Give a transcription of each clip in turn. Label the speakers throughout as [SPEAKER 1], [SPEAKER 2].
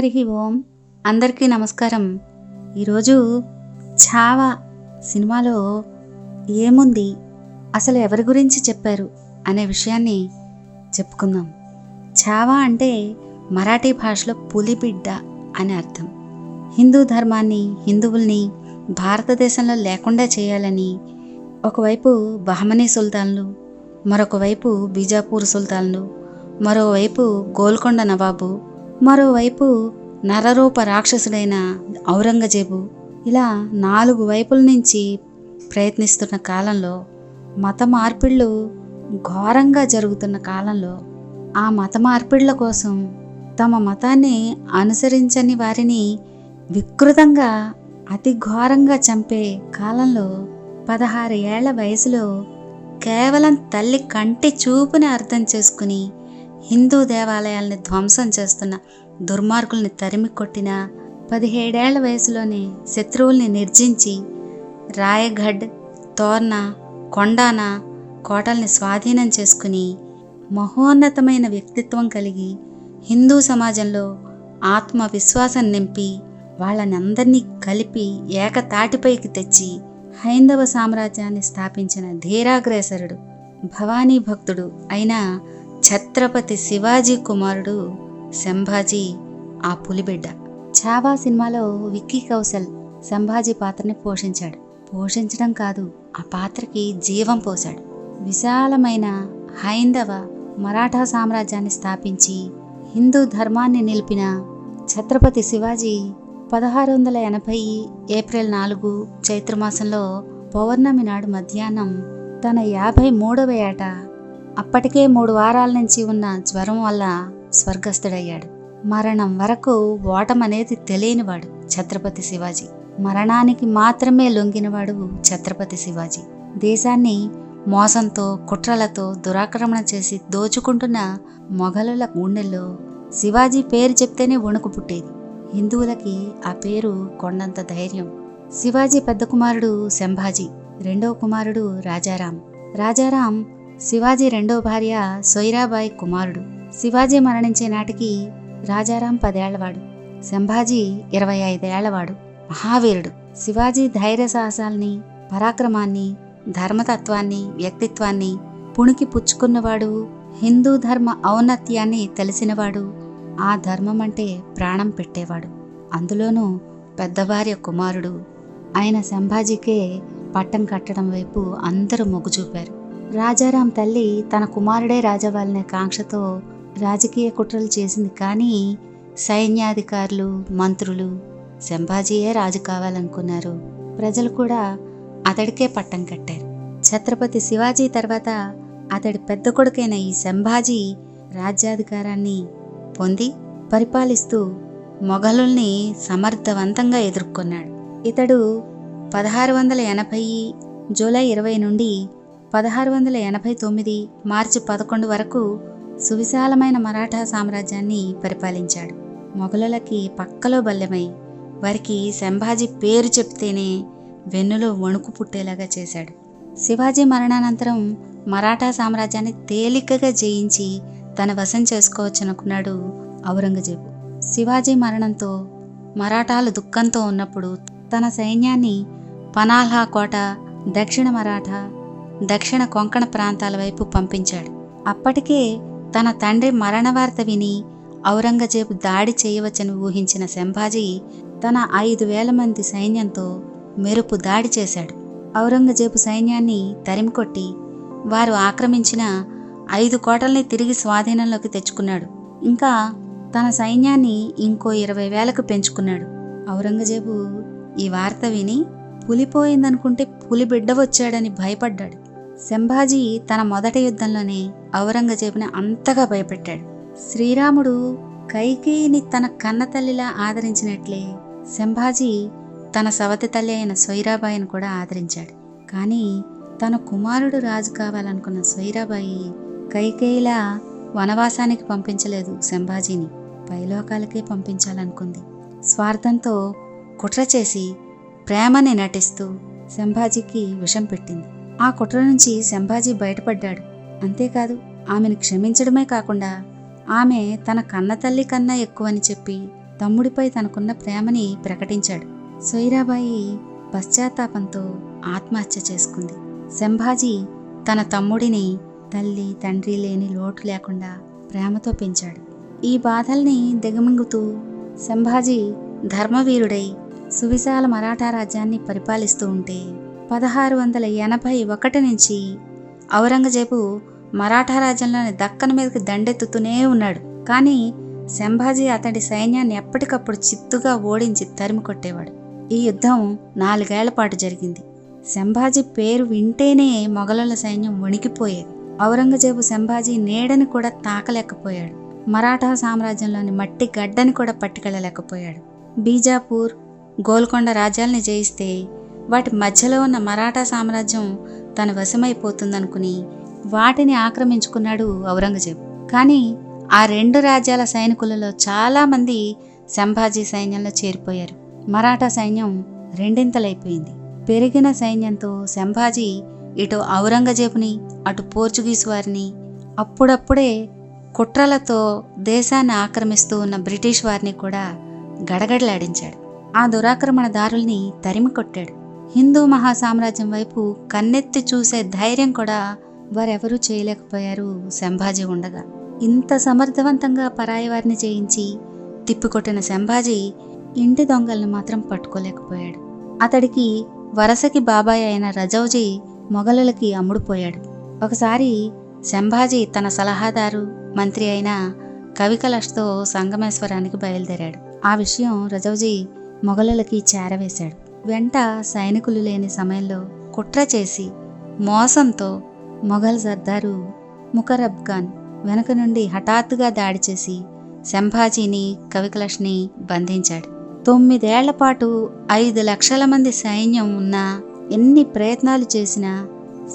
[SPEAKER 1] హరి ఓం. అందరికీ నమస్కారం. ఈరోజు ఛావా సినిమాలో ఏముంది అసలు ఎవరి గురించి చెప్పారు అనే విషయాన్ని చెప్పుకుందాం. ఛావా అంటే మరాఠీ భాషలో పులిబిడ్డ అని అర్థం. హిందూ ధర్మాన్ని హిందువుల్ని భారతదేశంలో లేకుండా చేయాలని ఒకవైపు బహమనీ సుల్తాన్లు మరొక వైపు బీజాపూర్ సుల్తాన్లు మరోవైపు గోల్కొండ నవాబు మరోవైపు నరరూప రాక్షసుడైన ఔరంగజేబు ఇలా నాలుగు వైపుల నుంచి ప్రయత్నిస్తున్న కాలంలో మత మార్పిళ్ళు ఘోరంగా జరుగుతున్న కాలంలో ఆ మత మార్పిళ్ళ కోసం తమ మతాన్ని అనుసరించని వారిని వికృతంగా అతి ఘోరంగా చంపే కాలంలో పదహారు ఏళ్ళ వయసులో కేవలం తల్లి కంటి చూపుని అర్థం చేసుకుని హిందూ దేవాలయాల్ని ధ్వంసం చేస్తున్న దుర్మార్గుల్ని తరిమి కొట్టిన పదిహేడేళ్ళ వయసులోనే శత్రువుల్ని నిర్జించి రాయగఢ్ తోర్న కొండాన కోటల్ని స్వాధీనం చేసుకుని మహోన్నతమైన వ్యక్తిత్వం కలిగి హిందూ సమాజంలో ఆత్మవిశ్వాసం నింపి వాళ్ళని అందరినీ కలిపి ఏకతాటిపైకి తెచ్చి హైందవ సామ్రాజ్యాన్ని స్థాపించిన ధీరాగ్రేసరుడు భవానీ భక్తుడు అయిన ఛత్రపతి శివాజీ కుమారుడు సంభాజీ ఆ పులిబిడ్డ. ఛావా సినిమాలో విక్కీ కౌశల్ సంభాజీ పాత్రని పోషించాడు. పోషించడం కాదు ఆ పాత్రకి జీవం పోశాడు. విశాలమైన హైందవ మరాఠా సామ్రాజ్యాన్ని స్థాపించి హిందూ ధర్మాన్ని నిలిపిన ఛత్రపతి శివాజీ పదహారు వందల ఎనభై ఏప్రిల్ నాలుగు చైత్రమాసంలో పౌర్ణమి నాడు మధ్యాహ్నం తన యాభై మూడవ ఏట అప్పటికే మూడు వారాల నుంచి ఉన్న జ్వరం వల్ల స్వర్గస్థుడయ్యాడు. మరణం వరకు ఓటమనేది తెలియనివాడు ఛత్రపతి శివాజీ. మరణానికి మాత్రమే లొంగినవాడు ఛత్రపతి శివాజీ. దేశాన్ని మోసంతో కుట్రలతో దురాక్రమణ చేసి దోచుకుంటున్న మొఘలుల గుండెల్లో శివాజీ పేరు చెప్తేనే వణుకు పుట్టేది. హిందువులకి ఆ పేరు కొండంత ధైర్యం. శివాజీ పెద్ద కుమారుడు శంభాజీ రెండవ కుమారుడు రాజారాం. రాజారాం శివాజీ రెండో భార్య సొయిరాబాయి కుమారుడు. శివాజీ మరణించే నాటికి రాజారాం పదేళ్ళవాడు. శంభాజీ ఇరవై ఐదేళ్ళవాడు. మహావీరుడు. శివాజీ ధైర్య సాహసాల్ని పరాక్రమాన్ని ధర్మతత్వాన్ని వ్యక్తిత్వాన్ని పుణికి పుచ్చుకున్నవాడు హిందూ ధర్మ ఔన్నత్యాన్ని తెలిసినవాడు ఆ ధర్మం అంటే ప్రాణం పెట్టేవాడు. అందులోనూ పెద్దభార్య కుమారుడు. ఆయన సంభాజీకే పట్టం కట్టడం వైపు అందరూ మొగ్గు చూపారు రాజారాం తల్లి తన కుమారుడే రాజవ్వాలనే కాంక్షతో రాజకీయ కుట్రలు చేసింది కానీ సైన్యాధికారులు మంత్రులు సంభాజీయే రాజు కావాలనుకున్నారు. ప్రజలు కూడా అతడికే పట్టం కట్టారు. ఛత్రపతి శివాజీ తర్వాత అతడి పెద్ద కొడుకైన ఈ సంభాజీ రాజ్యాధికారాన్ని పొంది పరిపాలిస్తూ మొఘలుల్ని సమర్థవంతంగా ఎదుర్కొన్నాడు. ఇతడు పదహారు వందల ఎనభై జూలై ఇరవై నుండి పదహారు వందల ఎనభై తొమ్మిది మార్చి పదకొండు వరకు సువిశాలమైన మరాఠా సామ్రాజ్యాన్ని పరిపాలించాడు. మొఘలులకి పక్కలో బల్లెమై వారికి సంభాజీ పేరు చెప్తేనే వెన్నులో వణుకు పుట్టేలాగా చేశాడు. శివాజీ మరణానంతరం మరాఠా సామ్రాజ్యాన్ని తేలికగా జయించి తన వశం చేసుకోవచ్చనుకున్నాడు ఔరంగజేబు. శివాజీ మరణంతో మరాఠాలు దుఃఖంతో ఉన్నప్పుడు తన సైన్యాన్ని పనాల్హా కోట దక్షిణ మరాఠా దక్షిణ కొంకణ ప్రాంతాల వైపు పంపించాడు. అప్పటికే తన తండ్రి మరణ వార్త విని ఔరంగజేబు దాడి చేయవచ్చని ఊహించిన శంభాజీ తన ఐదు వేల మంది సైన్యంతో మెరుపు దాడి చేశాడు. ఔరంగజేబు సైన్యాన్ని తరిమికొట్టి వారు ఆక్రమించిన ఐదు కోటల్ని తిరిగి స్వాధీనంలోకి తెచ్చుకున్నాడు. ఇంకా తన సైన్యాన్ని ఇంకో ఇరవై వేలకు పెంచుకున్నాడు. ఔరంగజేబు ఈ వార్త విని పులిపోయిందనుకుంటే పులి బిడ్డ వచ్చాడని భయపడ్డాడు. సంభాజీ తన మొదటి యుద్ధంలోనే ఔరంగజేబుని అంతగా భయపెట్టాడు. శ్రీరాముడు కైకేయిని తన కన్న తల్లిలా ఆదరించినట్లే సంభాజీ తన సవతి తల్లి అయిన సొయిరాబాయిని కూడా ఆదరించాడు. కానీ తన కుమారుడు రాజు కావాలనుకున్న సొయిరాబాయి కైకేయిలా వనవాసానికి పంపించలేదు సంభాజీని పైలోకాలకే పంపించాలనుకుంది. స్వార్థంతో కుట్ర చేసి ప్రేమని నటిస్తూ సంభాజీకి విషం పెట్టింది. ఆ కుట్ర నుంచి శంభాజీ బయటపడ్డాడు. అంతేకాదు ఆమెను క్షమించడమే కాకుండా ఆమె తన కన్న తల్లి కన్నా ఎక్కువని చెప్పి తమ్ముడిపై తనకున్న ప్రేమని ప్రకటించాడు. సొయిరాబాయి పశ్చాత్తాపంతో ఆత్మహత్య చేసుకుంది. సంభాజీ తన తమ్ముడిని తల్లి తండ్రి లేని లోటు లేకుండా ప్రేమతో పెంచాడు. ఈ బాధల్ని దిగమింగుతూ సంభాజీ ధర్మవీరుడై సువిశాల మరాఠా రాజ్యాన్ని పరిపాలిస్తూ ఉంటే పదహారు వందల ఎనభై ఒకటి నుంచి ఔరంగజేబు మరాఠా రాజ్యంలోని దక్కన్ మీదకి దండెత్తుతూనే ఉన్నాడు. కానీ సంభాజీ అతడి సైన్యాన్ని ఎప్పటికప్పుడు చిత్తుగా ఓడించి తరిమి కొట్టేవాడు. ఈ యుద్ధం నాలుగేళ్ళ పాటు జరిగింది. సంభాజీ పేరు వింటేనే మొఘలుల సైన్యం వణికిపోయేది. ఔరంగజేబు సంభాజీ నీడని కూడా తాకలేకపోయాడు. మరాఠా సామ్రాజ్యంలోని మట్టి గడ్డని కూడా పట్టుకెళ్ళలేకపోయాడు. బీజాపూర్ గోల్కొండ రాజ్యాల్ని జయిస్తే వాటి మధ్యలో ఉన్న మరాఠా సామ్రాజ్యం తన వశమైపోతుందనుకుని వాటిని ఆక్రమించుకున్నాడు ఔరంగజేబు. కానీ ఆ రెండు రాజ్యాల సైనికులలో చాలామంది సంభాజీ సైన్యంలో చేరిపోయారు. మరాఠా సైన్యం రెండింతలైపోయింది. పెరిగిన సైన్యంతో సంభాజీ ఇటు ఔరంగజేబుని అటు పోర్చుగీస్ వారిని అప్పుడప్పుడే కుట్రలతో దేశాన్ని ఆక్రమిస్తూ ఉన్న బ్రిటిష్ వారిని కూడా గడగడలాడించాడు. ఆ దురాక్రమణదారుల్ని తరిమి కొట్టాడు హిందూ మహాసామ్రాజ్యం వైపు కన్నెత్తి చూసే ధైర్యం కూడా వారెవరూ చేయలేకపోయారు సంభాజీ ఉండగా. ఇంత సమర్థవంతంగా పరాయి వారిని జయించి తిప్పికొట్టిన సంభాజీ ఇంటి దొంగల్ని మాత్రం పట్టుకోలేకపోయాడు. అతడికి వరసకి బాబాయ్ అయిన రజౌజీ మొఘలులకి అమ్ముడుపోయాడు. ఒకసారి సంభాజీ తన సలహాదారు మంత్రి అయిన కవికలష్తో సంగమేశ్వరానికి బయలుదేరాడు. ఆ విషయం రజౌజీ మొఘలులకి చేరవేశాడు. వెంట సైనికులు లేని సమయంలో కుట్ర చేసి మోసంతో మొఘల్ సర్దారు ముకరబ్ ఖాన్ వెనక నుండి హఠాత్తుగా దాడి చేసి సంభాజీని కవికలష్ని బంధించాడు. తొమ్మిదేళ్ళ పాటు ఐదు లక్షల మంది సైన్యం ఉన్నా ఎన్ని ప్రయత్నాలు చేసినా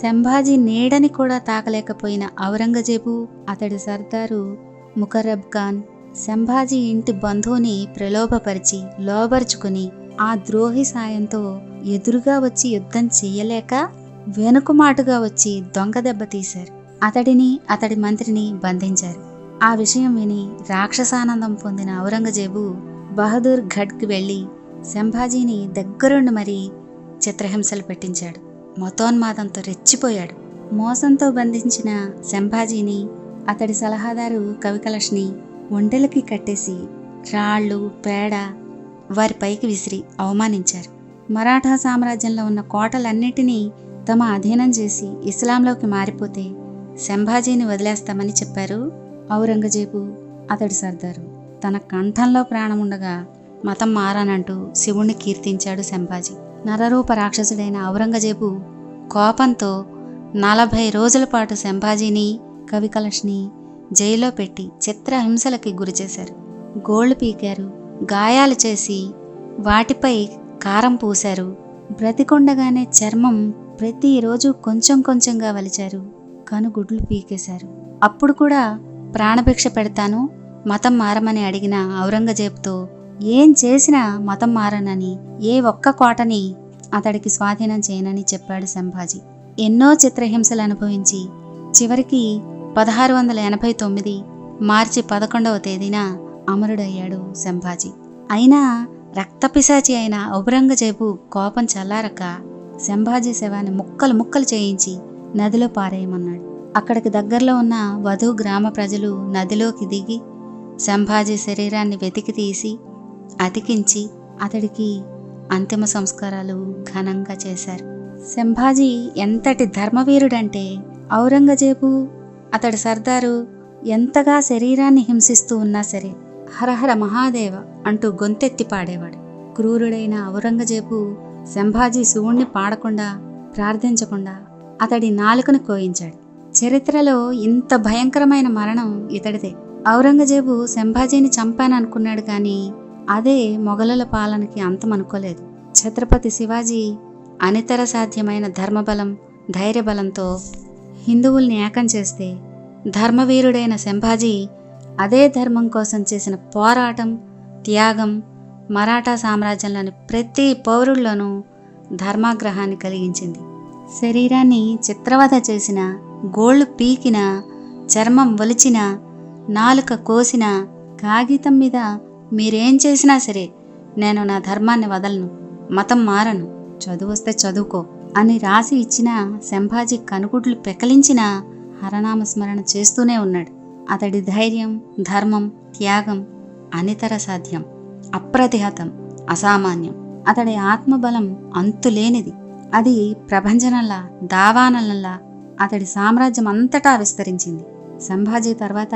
[SPEAKER 1] సంభాజీ నీడని కూడా తాకలేకపోయిన ఔరంగజేబు అతడి సర్దారు ముకరబ్ ఖాన్ సంభాజీ ఇంటి బంధువుని ప్రలోభపరిచి లోబరుచుకుని ఆ ద్రోహి సాయంతో ఎదురుగా వచ్చి యుద్ధం చెయ్యలేక వెనుకమాటుగా వచ్చి దొంగ దెబ్బ తీశారు. అతడిని అతడి మంత్రిని బంధించారు. ఆ విషయం విని రాక్షసానందం పొందిన ఔరంగజేబు బహదూర్ ఘడ్కి వెళ్ళి సంభాజీని దగ్గరుండి మరీ చిత్రహింసలు పెట్టించాడు. మతోన్మాదంతో రెచ్చిపోయాడు. మోసంతో బంధించిన సంభాజీని అతడి సలహాదారు కవికలష్ని ఒంటెలకి కట్టేసి రాళ్ళు పేడ వారి పైకి విసిరి అవమానించారు. మరాఠా సామ్రాజ్యంలో ఉన్న కోటలన్నిటినీ తమ అధీనం చేసి ఇస్లాంలోకి మారిపోతే సంభాజీని వదిలేస్తామని చెప్పారు ఔరంగజేబు అతడి సర్దారు. తన కంఠంలో ప్రాణముండగా మతం మారానంటూ శివుణ్ణి కీర్తించాడు శంభాజీ. నరరూప రాక్షసుడైన ఔరంగజేబు కోపంతో నలభై రోజుల పాటు శంభాజీని కవికలష్ని జైల్లో పెట్టి చిత్రహింసలకి గురిచేశారు. గోళ్ళు పీకారు. గాయాలు చేసి వాటిపై కారం పూశారు. బ్రతికొండగానే చర్మం ప్రతిరోజు కొంచెం కొంచెంగా వలిచారు. కనుగుడ్లు పీకేశారు. అప్పుడు కూడా ప్రాణభిక్ష పెడతాను మతం మారమని అడిగిన ఔరంగజేబుతో ఏం చేసినా మతం మారనని ఏ ఒక్క కోటని అతడికి స్వాధీనం చేయనని చెప్పాడు సంభాజీ. ఎన్నో చిత్రహింసలు అనుభవించి చివరికి పదహారు వందల ఎనభై తొమ్మిది మార్చి పదకొండవ తేదీన అమరుడయ్యాడు సంభాజీ. అయినా రక్తపిశాచి అయిన ఔరంగజేబు కోపం చల్లారక సంభాజీ శవాన్ని ముక్కలు ముక్కలు చేయించి నదిలో పారేయమన్నాడు. అక్కడికి దగ్గరలో ఉన్న వధు గ్రామ ప్రజలు నదిలోకి దిగి సంభాజీ శరీరాన్ని వెతికి తీసి అతికించి అతడికి అంతిమ సంస్కారాలు ఘనంగా చేశారు. సంభాజీ ఎంతటి ధర్మవీరుడంటే ఔరంగజేబు అతడి సర్దారు ఎంతగా శరీరాన్ని హింసిస్తూ ఉన్నా సరే హరహర మహాదేవ అంటూ గొంతెత్తి పాడేవాడు. క్రూరుడైన ఔరంగజేబు సంభాజీ శివుణ్ణి పాడకుండా ప్రార్థించకుండా అతడి నాలుకను కోయించాడు. చరిత్రలో ఇంత భయంకరమైన మరణం ఇతడిదే. ఔరంగజేబు సంభాజీని చంపాననుకున్నాడు కానీ అదే మొఘలుల పాలనకి అంతం అనుకోలేదు ఛత్రపతి శివాజీ అనితర సాధ్యమైన ధర్మబలం ధైర్యబలంతో హిందువుల్ని ఏకం చేస్తే ధర్మవీరుడైన సంభాజీ అదే ధర్మం కోసం చేసిన పోరాటం త్యాగం మరాఠా సామ్రాజ్యంలోని ప్రతి పౌరుల్లోనూ ధర్మాగ్రహాన్ని కలిగించింది. శరీరాన్ని చిత్రవధ చేసిన గోళ్ళు పీకిన చర్మం ఒలిచిన నాలుక కోసిన కాగితం మీద మీరేం చేసినా సరే నేను నా ధర్మాన్ని వదలను మతం మారను చదువు వస్తే చదువుకో అని రాసి ఇచ్చిన శంభాజీ కనుగుడ్లు పెకలించిన హరనామస్మరణ చేస్తూనే ఉన్నాడు. అతడి ధైర్యం ధర్మం త్యాగం అనితర సాధ్యం అప్రతిహతం అసామాన్యం. అతడి ఆత్మబలం అంతులేనిది. అది ప్రభంజనంలా దావానలంలా అతడి సామ్రాజ్యం అంతటా విస్తరించింది. సంభాజీ తర్వాత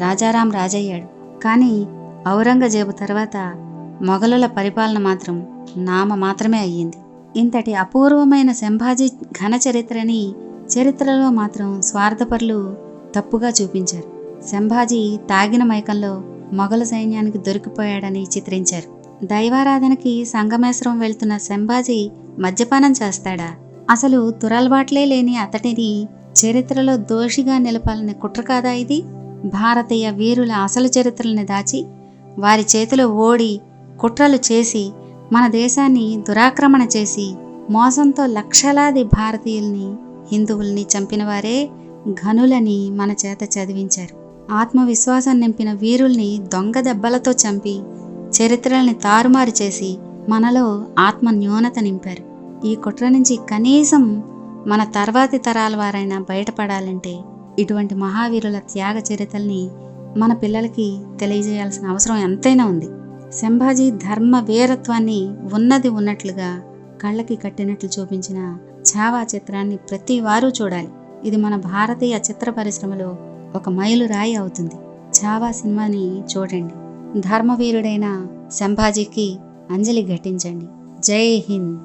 [SPEAKER 1] రాజారాం రాజయ్యాడు. కానీ ఔరంగజేబు తర్వాత మొఘలుల పరిపాలన మాత్రం నామ మాత్రమే అయ్యింది. ఇంతటి అపూర్వమైన సంభాజీ ఘన చరిత్రని చరిత్రలో మాత్రం స్వార్థపరులు తప్పుగా చూపించారు. సంభాజీ తాగిన మైకంలో మొఘలు సైన్యానికి దొరికిపోయాడని చిత్రించారు. దైవారాధనకి సంగమేశ్వరం వెళ్తున్న సంభాజీ మద్యపానం చేస్తాడా? అసలు తురల్బాట్లే లేని అతడిని చరిత్రలో దోషిగా నిలపాలని కుట్ర కాదా ఇది? భారతీయ వీరుల అసలు చరిత్రల్ని దాచి వారి చేతిలో ఓడి కుట్రలు చేసి మన దేశాన్ని దురాక్రమణ చేసి మోసంతో లక్షలాది భారతీయుల్ని హిందువుల్ని చంపినవారే ఘనులని మన చేత చదివించారు. ఆత్మవిశ్వాసం నింపిన వీరుల్ని దొంగ దెబ్బలతో చంపి చరిత్రల్ని తారుమారు చేసి మనలో ఆత్మ న్యూనత నింపారు. ఈ కుట్ర నుంచి కనీసం మన తర్వాతి తరాల వారైనా బయటపడాలంటే ఇటువంటి మహావీరుల త్యాగ చరిత్రల్ని మన పిల్లలకి తెలియజేయాల్సిన అవసరం ఎంతైనా ఉంది. సంభాజీ ధర్మ వీరత్వాన్ని ఉన్నది ఉన్నట్లుగా కళ్ళకి కట్టినట్లు చూపించిన ఛావా చిత్రాన్ని ప్రతి వారు చూడాలి. ఇది మన భారతీయ చిత్ర పరిశ్రమలో ఒక మైలురాయి అవుతుంది. ఛావా సినిమాని చూడండి. ధర్మవీరుడైన సంభాజీకి అంజలి ఘటించండి. జై హింద్.